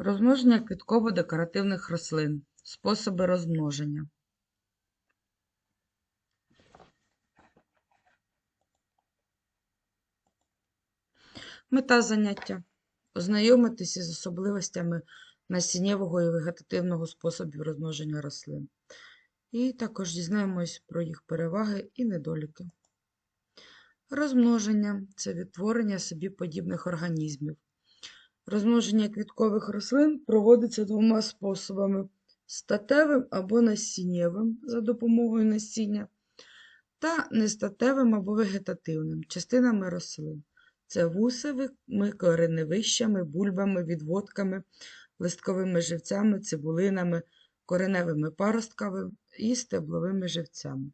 Розмноження квітково-декоративних рослин. Способи розмноження. Мета заняття ознайомитися з особливостями насіннєвого і вегетативного способів розмноження рослин. І також дізнаємось про їх переваги і недоліки. Розмноження це відтворення собі подібних організмів. Розмноження квіткових рослин проводиться двома способами: статевим або насіннєвим за допомогою насіння, та нестатевим або вегетативним частинами рослин. Це вусовими кореневищами, бульбами, відводками, листковими живцями, цибулинами, кореневими паростками і стебловими живцями.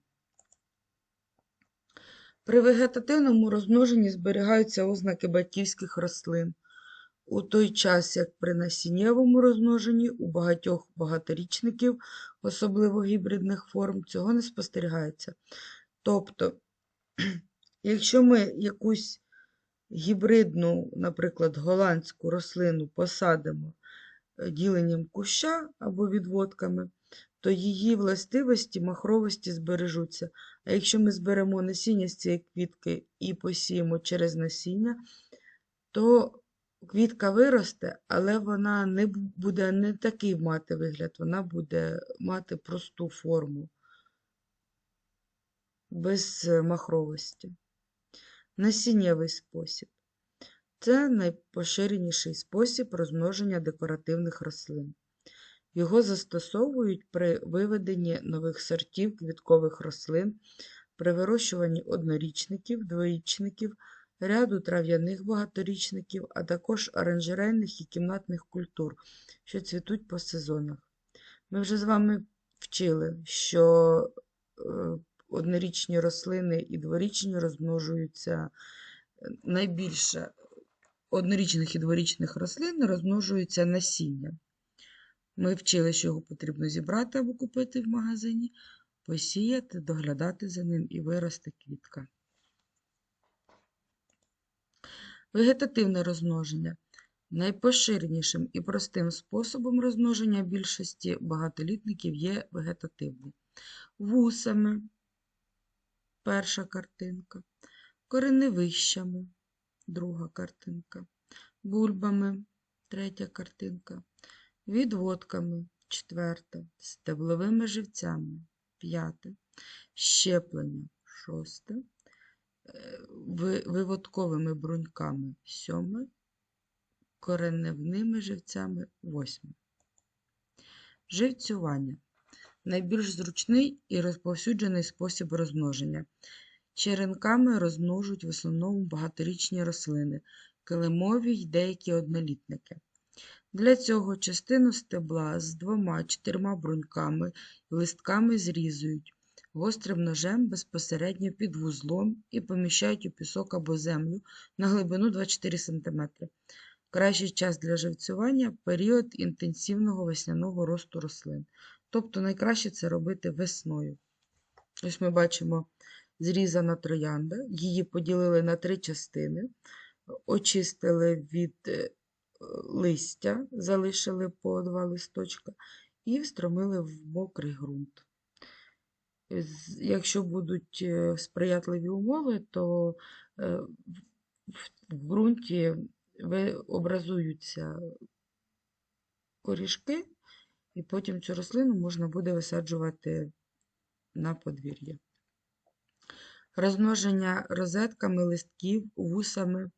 При вегетативному розмноженні зберігаються ознаки батьківських рослин, у той час як при насіннєвому розмноженні у багатьох багаторічників, особливо гібридних форм, цього не спостерігається. Тобто, якщо ми якусь гібридну, наприклад, голландську рослину посадимо е, діленням куща або відводками, то її властивості махровості збережуться. А якщо ми зберемо насіння з цієї квітки і посіємо через насіння, то квітка виросте, але вона не буде не такий мати вигляд, вона буде мати просту форму без е, махровості. Насіннєвий спосіб. Це найпоширеніший спосіб розмноження декоративних рослин. Його застосовують при виведенні нових сортів квіткових рослин, при вирощуванні однорічників, двоїчників, ряду трав'яних багаторічників, а також оранжерейних і кімнатних культур, що цвітуть по сезонах. Ми вже з вами вчили, що е, однорічні рослини і дворічні розмножуються е, найбільше однорічних і дворічних рослин розмножуються насіння. Ми вчили, що його потрібно зібрати або купити в магазині, посіяти, доглядати за ним і виросте квітка. Вегетативне розмноження. Найпоширенішим і простим способом розмноження більшості багатолітників є вегетативний. Вусами. Перша картинка, кореневищами. Друга картинка, бульбами. Третя картинка, відводками. Четверта, стебловими живцями. П'яте, щеплення. Шосте, виводковими бруньками сьоме, кореневними живцями восьме. Живцювання найбільш зручний і розповсюджений спосіб розмноження. Черенками розмножують в основному багаторічні рослини, килимові й деякі однолітники. Для цього частину стебла з двома-чотирма бруньками і листками зрізують гострим ножем безпосередньо під вузлом і поміщають у пісок або землю на глибину 2-4 см. Кращий час для живцювання період інтенсивного весняного росту рослин. Тобто найкраще це робити весною. Ось ми бачимо зрізана троянда, її поділили на три частини, очистили від е, листя, залишили по два листочка і встромили в мокрий ґрунт. Якщо будуть е, сприятливі умови, то е, в ґрунті образуються корішки, і потім цю рослину можна буде висаджувати на подвір'я. Розмноження розетками листків, вусами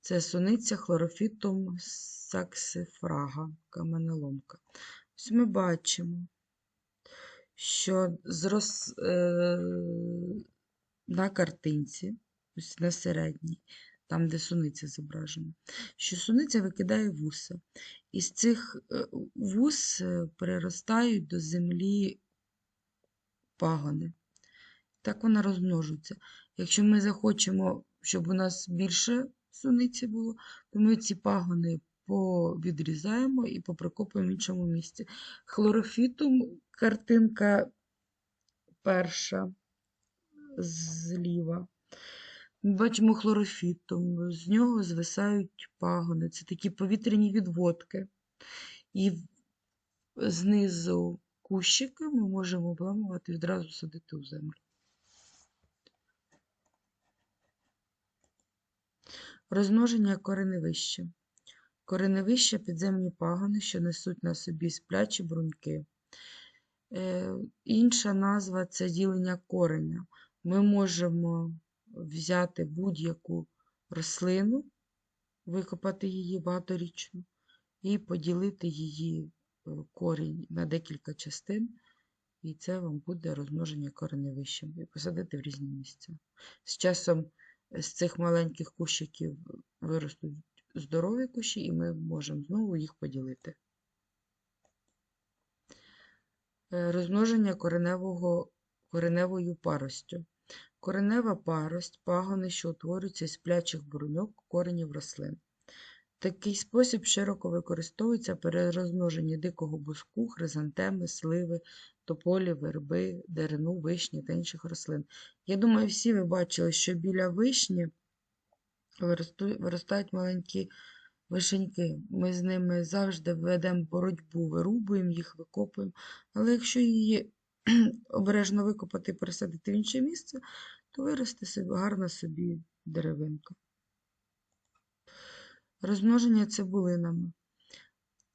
це суниця хлорофітум саксифрага, каменеломка. Ось ми бачимо, що зрос, е, на картинці, ось на середній, там, де суниця зображена, що суниця викидає вуса. Із цих е, вус е, приростають до землі пагони. Так вона розмножується. Якщо ми захочемо, щоб у нас більше суниці було, то ми ці пагони повідрізаємо і поприкопуємо в іншому місці. Хлорофітум, картинка перша зліва. Бачимо хлорофітум, з нього звисають пагони. Це такі повітряні відводки. І знизу кущики ми можемо обламувати і відразу садити у землю. Розмноження кореневища. Кореневища підземні пагони, що несуть на собі сплячі бруньки. Е, інша назва це ділення кореня. Ми можемо взяти будь-яку рослину, викопати її багаторічну і поділити її е, корінь на декілька частин, і це вам буде розмноження кореневищем, і посадити в різні місця. З часом е, з цих маленьких кущиків виростуть здорові кущі, і ми можемо знову їх поділити. Е, Розмноження кореневого, кореневою паростю. Коренева парость пагони, що утворюються із сплячих бруньок коренів рослин. Такий спосіб широко використовується при розмноженні дикого буску, хризантеми, сливи, тополі, верби, дерну, вишні та інших рослин. Я думаю, всі ви бачили, що біля вишні виростають маленькі вишеньки. Ми з ними завжди ведемо боротьбу, вирубуємо їх, викопуємо. Але якщо її обережно викопати і пересадити в інше місце, то виросте собі, гарна собі деревинка. Розмноження цибулинами.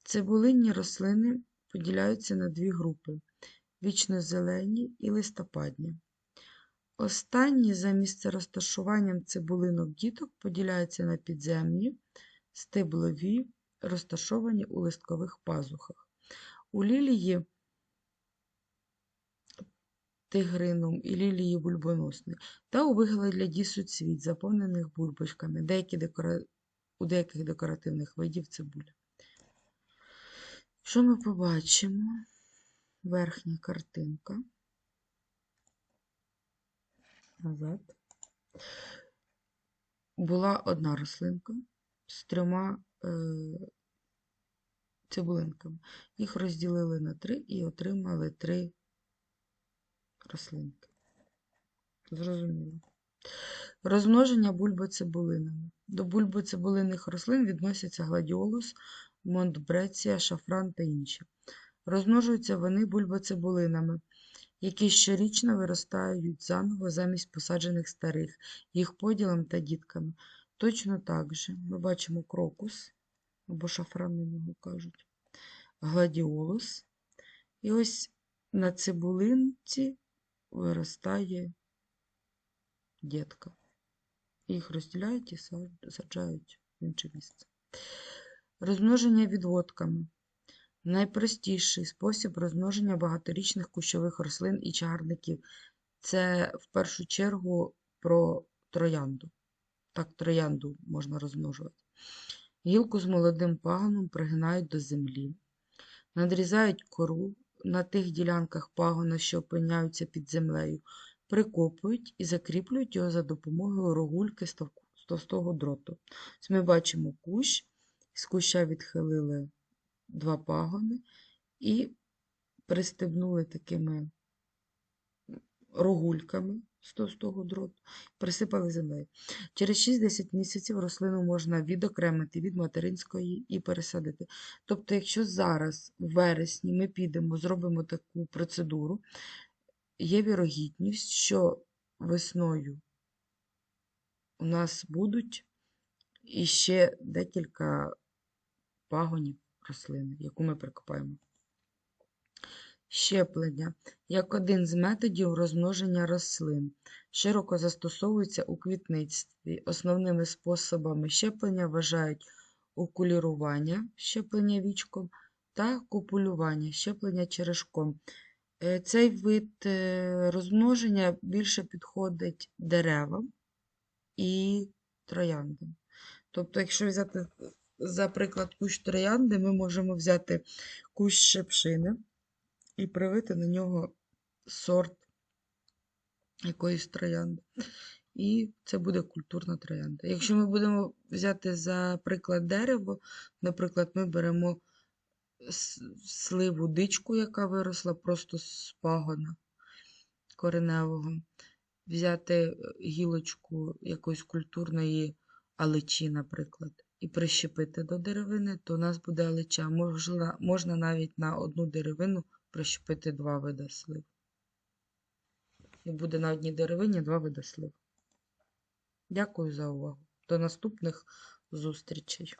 Цибулинні рослини поділяються на дві групи вічнозелені і листопадні. Останні за місцерозташуванням цибулинок діток поділяються на підземні, стеблові, розташовані у листкових пазухах. У лілії тигринум і лілії бульбоносної та у вигляді суцвіт, заповнених бульбочками, деякі декора... у деяких декоративних видів цибуля. Що ми побачимо? Верхня картинка. Назад. Була одна рослинка з трьома е, цибулинками. Їх розділили на три і отримали три рослинки. Зрозуміло. Розмноження бульбоцибулинами. До бульбоцибулинних рослин відносяться гладіолус, монтбреція, шафран та інші. Розмножуються вони бульбоцибулинами, які щорічно виростають заново замість посаджених старих, їх поділом та дітками. Точно так же ми бачимо крокус, або шафран на кажуть, гладіолус. І ось на цибулинці виростає дітка. Їх розділяють і саджають в інше місце. Розмноження відводками. Найпростіший спосіб розмноження багаторічних кущових рослин і чагарників. Це в першу чергу про троянду. Так, троянду можна розмножувати. Гілку з молодим пагоном пригинають до землі, надрізають кору на тих ділянках пагона, що опиняються під землею, прикопують і закріплюють його за допомогою рогульки з товстого дроту. Ось ми бачимо кущ, з куща відхилили два пагони і пристебнули такими рогульками з товстого дроту, присипали землею. Через 6-10 місяців рослину можна відокремити від материнської і пересадити. Тобто, якщо зараз, в вересні, ми підемо, зробимо таку процедуру, є вірогідність, що весною у нас будуть іще декілька пагонів рослини, яку ми прикопаємо. Щеплення як один з методів розмноження рослин. Широко застосовується у квітництві. Основними способами щеплення вважають окулірування, щеплення вічком та копулювання, щеплення черешком. Е, Цей вид е, розмноження більше підходить деревам і трояндам. Тобто, якщо взяти, за приклад, кущ троянди, ми можемо взяти кущ шепшини і привити на нього сорт якоїсь троянди. І це буде культурна троянда. Якщо ми будемо взяти за приклад дерево, наприклад, ми беремо сливу дичку, яка виросла просто з пагона кореневого, взяти е, гілочку якоїсь культурної алечі, наприклад, і прищепити до деревини, то у нас буде алеча. Можна, можна навіть на одну деревину прищепити два види слив. І буде на одній деревині два види слив. Дякую за увагу. До наступних зустрічей.